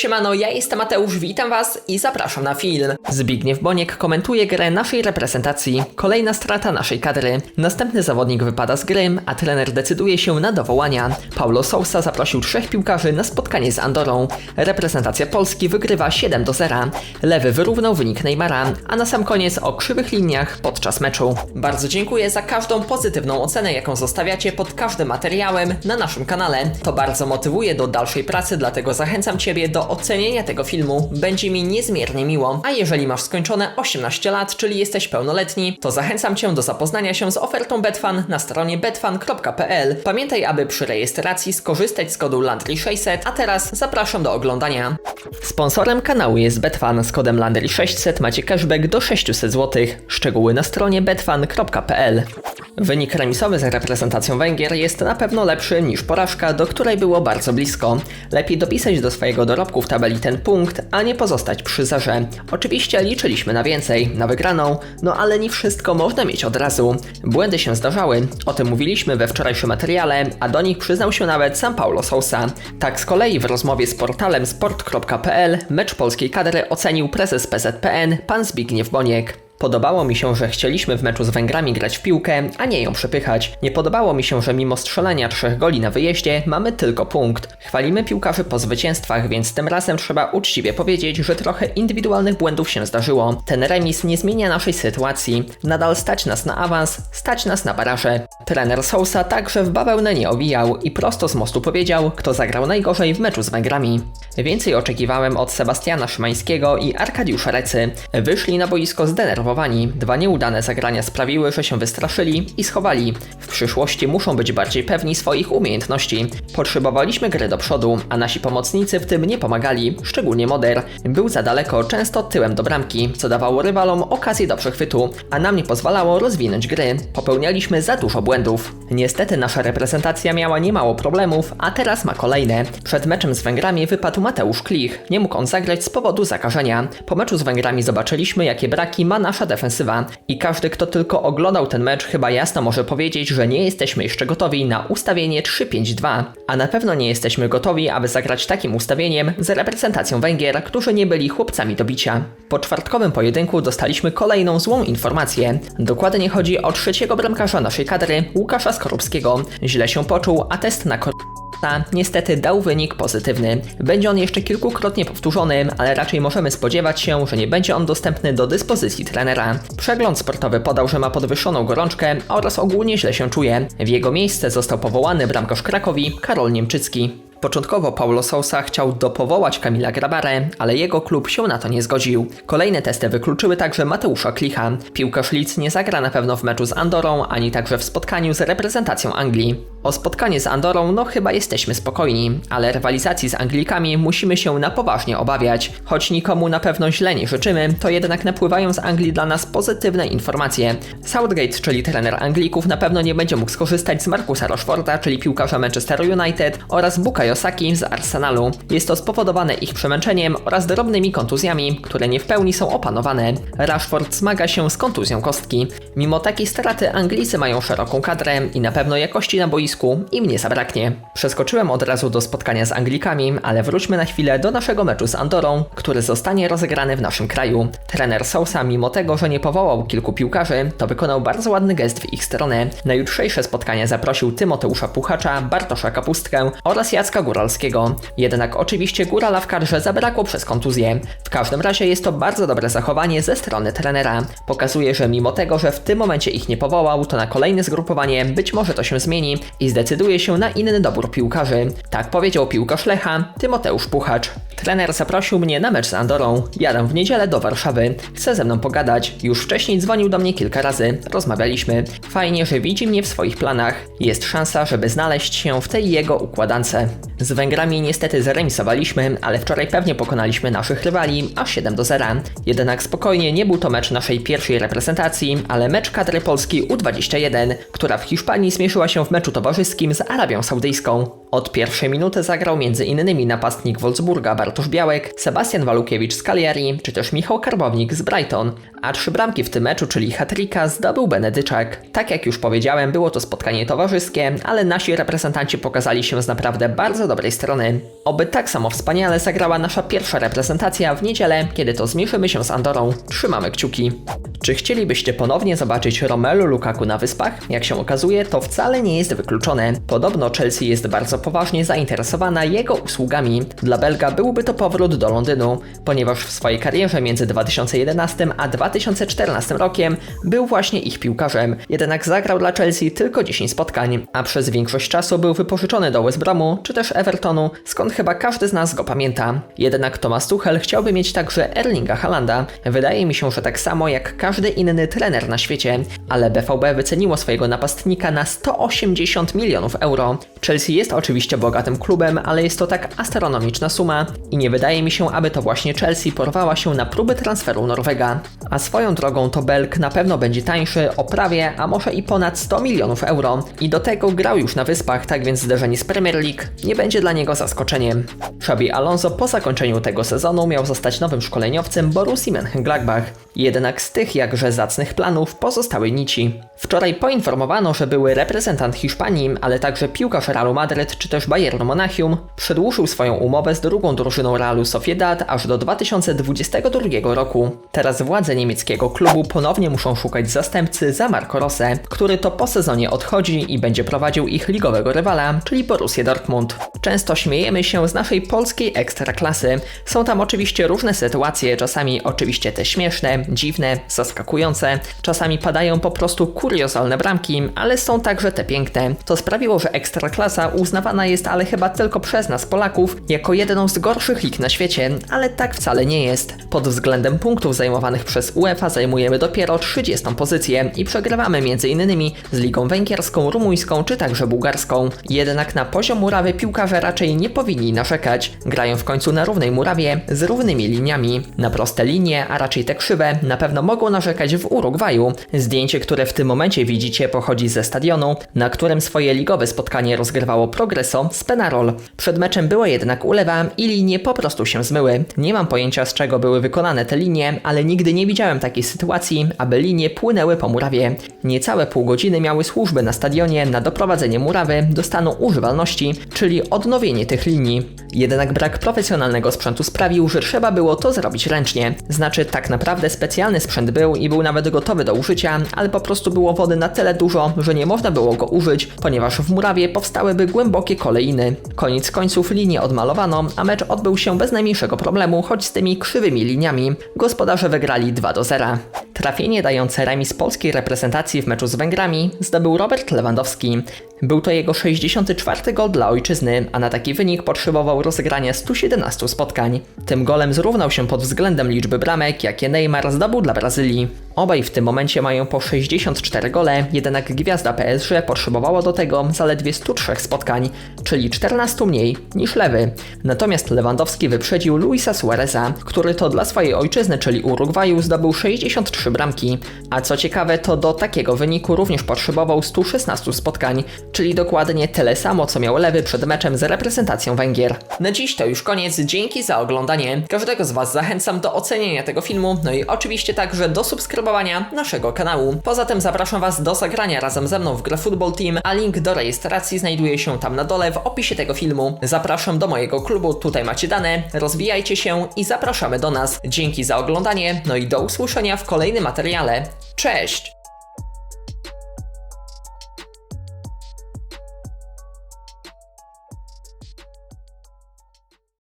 Siemano, ja jestem Mateusz, witam was i zapraszam na film. Zbigniew Boniek komentuje grę naszej reprezentacji. Kolejna strata naszej kadry. Następny zawodnik wypada z gry, a trener decyduje się na dowołania. Paulo Sousa zaprosił trzech piłkarzy na spotkanie z Andorą. Reprezentacja Polski wygrywa 7 do 0. Lewy wyrównał wynik Neymara, a na sam koniec o krzywych liniach podczas meczu. Bardzo dziękuję za każdą pozytywną ocenę, jaką zostawiacie pod każdym materiałem na naszym kanale. To bardzo motywuje do dalszej pracy, dlatego zachęcam Ciebie do ocenienia tego filmu. Będzie mi niezmiernie miło. A jeżeli masz skończone 18 lat, czyli jesteś pełnoletni, to zachęcam Cię do zapoznania się z ofertą Betfan na stronie betfan.pl. Pamiętaj, aby przy rejestracji skorzystać z kodu LANDRY600, a teraz zapraszam do oglądania. Sponsorem kanału jest Betfan. Z kodem LANDRY600 macie cashback do 600 zł. Szczegóły na stronie betfan.pl. Wynik remisowy z reprezentacją Węgier jest na pewno lepszy niż porażka, do której było bardzo blisko. Lepiej dopisać do swojego dorobku w tabeli ten punkt, a nie pozostać przy zerze. Oczywiście liczyliśmy na więcej, na wygraną, no ale nie wszystko można mieć od razu. Błędy się zdarzały, o tym mówiliśmy we wczorajszym materiale, a do nich przyznał się nawet sam Paulo Sousa. Tak z kolei w rozmowie z portalem sport.pl mecz polskiej kadry ocenił prezes PZPN pan Zbigniew Boniek. Podobało mi się, że chcieliśmy w meczu z Węgrami grać w piłkę, a nie ją przepychać. Nie podobało mi się, że mimo strzelania trzech goli na wyjeździe mamy tylko punkt. Chwalimy piłkarzy po zwycięstwach, więc tym razem trzeba uczciwie powiedzieć, że trochę indywidualnych błędów się zdarzyło. Ten remis nie zmienia naszej sytuacji. Nadal stać nas na awans, stać nas na baraże. Trener Sousa także w bawełnę nie owijał i prosto z mostu powiedział, kto zagrał najgorzej w meczu z Węgrami. Więcej oczekiwałem od Sebastiana Szymańskiego i Arkadiusza Recy. Wyszli na boisko zdenerwowani. Dwa nieudane zagrania sprawiły, że się wystraszyli i schowali. W przyszłości muszą być bardziej pewni swoich umiejętności. Potrzebowaliśmy gry do przodu, a nasi pomocnicy w tym nie pomagali, szczególnie Moder. Był za daleko, często tyłem do bramki, co dawało rywalom okazję do przechwytu, a nam nie pozwalało rozwinąć gry. Popełnialiśmy za dużo błędów. Niestety nasza reprezentacja miała niemało problemów, a teraz ma kolejne. Przed meczem z Węgrami wypadł Mateusz Klich. Nie mógł on zagrać z powodu zakażenia. Po meczu z Węgrami zobaczyliśmy, jakie braki ma nasza defensywa. I każdy, kto tylko oglądał ten mecz, chyba jasno może powiedzieć, że nie jesteśmy jeszcze gotowi na ustawienie 3-5-2. A na pewno nie jesteśmy gotowi, aby zagrać takim ustawieniem z reprezentacją Węgier, którzy nie byli chłopcami do bicia. Po czwartkowym pojedynku dostaliśmy kolejną złą informację. Dokładnie chodzi o trzeciego bramkarza naszej kadry, Łukasza Skorupskiego. Źle się poczuł, a test na kor niestety dał wynik pozytywny. Będzie on jeszcze kilkukrotnie powtórzony, ale raczej możemy spodziewać się, że nie będzie on dostępny do dyspozycji trenera. Przegląd sportowy podał, że ma podwyższoną gorączkę oraz ogólnie źle się czuje. W jego miejsce został powołany bramkarz Krakowi Karol Niemczycki. Początkowo Paulo Sousa chciał dopowołać Kamila Grabarę, ale jego klub się na to nie zgodził. Kolejne testy wykluczyły także Mateusza Klicha. Piłkarz Leeds nie zagra na pewno w meczu z Andorą, ani także w spotkaniu z reprezentacją Anglii. O spotkanie z Andorą no chyba jesteśmy spokojni, ale rywalizacji z Anglikami musimy się na poważnie obawiać. Choć nikomu na pewno źle nie życzymy, to jednak napływają z Anglii dla nas pozytywne informacje. Southgate, czyli trener Anglików, na pewno nie będzie mógł skorzystać z Markusa Rashforda, czyli piłkarza Manchesteru United oraz Bukayo Saki z Arsenalu. Jest to spowodowane ich przemęczeniem oraz drobnymi kontuzjami, które nie w pełni są opanowane. Rashford zmaga się z kontuzją kostki. Mimo takiej straty Anglicy mają szeroką kadrę i na pewno jakości na boisku im nie zabraknie. Przeskoczyłem od razu do spotkania z Anglikami, ale wróćmy na chwilę do naszego meczu z Andorą, który zostanie rozegrany w naszym kraju. Trener Sousa, mimo tego, że nie powołał kilku piłkarzy, to wykonał bardzo ładny gest w ich stronę. Na jutrzejsze spotkanie zaprosił Tymoteusza Puchacza, Bartosza Kapustkę oraz Jacka Góralskiego. Jednak oczywiście Górala w kadrze zabrakło przez kontuzję. W każdym razie jest to bardzo dobre zachowanie ze strony trenera. Pokazuje, że mimo tego, że w tym momencie ich nie powołał, to na kolejne zgrupowanie być może to się zmieni i zdecyduje się na inny dobór piłkarzy. Tak powiedział piłkarz Lecha, Tymoteusz Puchacz. Trener zaprosił mnie na mecz z Andorą. Jadę w niedzielę do Warszawy. Chce ze mną pogadać. Już wcześniej dzwonił do mnie kilka razy. Rozmawialiśmy. Fajnie, że widzi mnie w swoich planach. Jest szansa, żeby znaleźć się w tej jego układance. Z Węgrami niestety zremisowaliśmy, ale wczoraj pewnie pokonaliśmy naszych rywali aż 7 do 0. Jednak spokojnie nie był to mecz naszej pierwszej reprezentacji, ale mecz kadry Polski U21, która w Hiszpanii zmierzyła się w meczu towarzyskim towarzyskim z Arabią Saudyjską. Od pierwszej minuty zagrał m.in. napastnik Wolfsburga Bartosz Białek, Sebastian Walukiewicz z Cagliari, czy też Michał Karbownik z Brighton. A trzy bramki w tym meczu, czyli hatryka, zdobył Benedyczak. Tak jak już powiedziałem, było to spotkanie towarzyskie, ale nasi reprezentanci pokazali się z naprawdę bardzo dobrej strony. Oby tak samo wspaniale zagrała nasza pierwsza reprezentacja w niedzielę, kiedy to zmierzymy się z Andorą. Trzymamy kciuki. Czy chcielibyście ponownie zobaczyć Romelu Lukaku na Wyspach? Jak się okazuje, to wcale nie jest wykluczone. Podobno Chelsea jest bardzo poważnie zainteresowana jego usługami. Dla Belga byłby to powrót do Londynu, ponieważ w swojej karierze między 2011 a 2014 rokiem był właśnie ich piłkarzem. Jednak zagrał dla Chelsea tylko 10 spotkań, a przez większość czasu był wypożyczony do West Bromu czy też Evertonu, skąd chyba każdy z nas go pamięta. Jednak Thomas Tuchel chciałby mieć także Erlinga Halanda. Wydaje mi się, że tak samo jak każdy inny trener na świecie, ale BVB wyceniło swojego napastnika na 180 milionów euro. Chelsea jest oczywiście bogatym klubem, ale jest to tak astronomiczna suma i nie wydaje mi się, aby to właśnie Chelsea porwała się na próby transferu Norwega. A swoją drogą to Belk na pewno będzie tańszy o prawie, a może i ponad 100 milionów euro. I do tego grał już na wyspach, tak więc zderzenie z Premier League nie będzie dla niego zaskoczeniem. Xabi Alonso po zakończeniu tego sezonu miał zostać nowym szkoleniowcem Borussii Mönchengladbach. Jednak z tych jakże zacnych planów pozostały nici. Wczoraj poinformowano, że były reprezentant Hiszpanii, ale także piłkarz Realu Madryt czy też Bayernu Monachium przedłużył swoją umowę z drugą drużyną Realu Sociedad aż do 2022 roku. Teraz władze niemieckiego klubu ponownie muszą szukać zastępcy za Marco Rose, który to po sezonie odchodzi i będzie prowadził ich ligowego rywala, czyli Borussię Dortmund. Często śmiejemy się z naszej polskiej ekstraklasy. Są tam oczywiście różne sytuacje, czasami oczywiście te śmieszne, dziwne, zaskakujące, czasami padają po prostu kuriozalne bramki, ale są także te piękne. To sprawiło, że ekstraklasa uznawana jest ale chyba tylko przez nas Polaków jako jedną z gorszych lig na świecie, ale tak wcale nie jest. Pod względem punktów zajmowanych przez UEFA zajmujemy dopiero 30 pozycję i przegrywamy m.in. z ligą węgierską, rumuńską czy także bułgarską. Jednak na poziom murawy piłkarze raczej nie powinni narzekać. Grają w końcu na równej murawie z równymi liniami. Na proste linie, a raczej te krzywe, na pewno mogą narzekać w Urugwaju. Zdjęcie, które w tym momencie widzicie pochodzi ze stadionu, na którym swoje ligowe spotkanie rozgrywało Progreso z Penarol. Przed meczem była jednak ulewa i linie po prostu się zmyły. Nie mam pojęcia z czego były wykonane te linie, ale nigdy nie widziałem takiej sytuacji, aby linie płynęły po murawie. Niecałe pół godziny miały służby na stadionie na doprowadzenie murawy do stanu używalności, czyli odnowienie tych linii. Jednak brak profesjonalnego sprzętu sprawił, że trzeba było to zrobić ręcznie. Znaczy tak naprawdę specjalny sprzęt był i był nawet gotowy do użycia, ale po prostu było wody na tyle dużo, że nie można było go użyć, ponieważ w murawie powstałyby głębokie kolejny. Koniec końców linię odmalowano, a mecz odbył się bez najmniejszego problemu, choć z tymi krzywymi liniami. Gospodarze wygrali 2 do 0. Trafienie dające remis polskiej reprezentacji w meczu z Węgrami zdobył Robert Lewandowski. Był to jego 64 gol dla ojczyzny, a na taki wynik potrzebował rozegrania 117 spotkań. Tym golem zrównał się pod względem liczby bramek, jakie Neymar zdobył dla Brazylii. России. Obaj w tym momencie mają po 64 gole, jednak gwiazda PSG potrzebowała do tego zaledwie 103 spotkań, czyli 14 mniej niż lewy. Natomiast Lewandowski wyprzedził Luisa Suareza, który to dla swojej ojczyzny, czyli Urugwaju, zdobył 63 bramki. A co ciekawe, to do takiego wyniku również potrzebował 116 spotkań, czyli dokładnie tyle samo, co miał lewy przed meczem z reprezentacją Węgier. Na dziś to już koniec, dzięki za oglądanie. Każdego z Was zachęcam do ocenienia tego filmu, no i oczywiście także do subskrybowania naszego kanału. Poza tym zapraszam Was do zagrania razem ze mną w grę Football Team, a link do rejestracji znajduje się tam na dole w opisie tego filmu. Zapraszam do mojego klubu, tutaj macie dane, rozwijajcie się i zapraszamy do nas. Dzięki za oglądanie, no i do usłyszenia w kolejnym materiale. Cześć!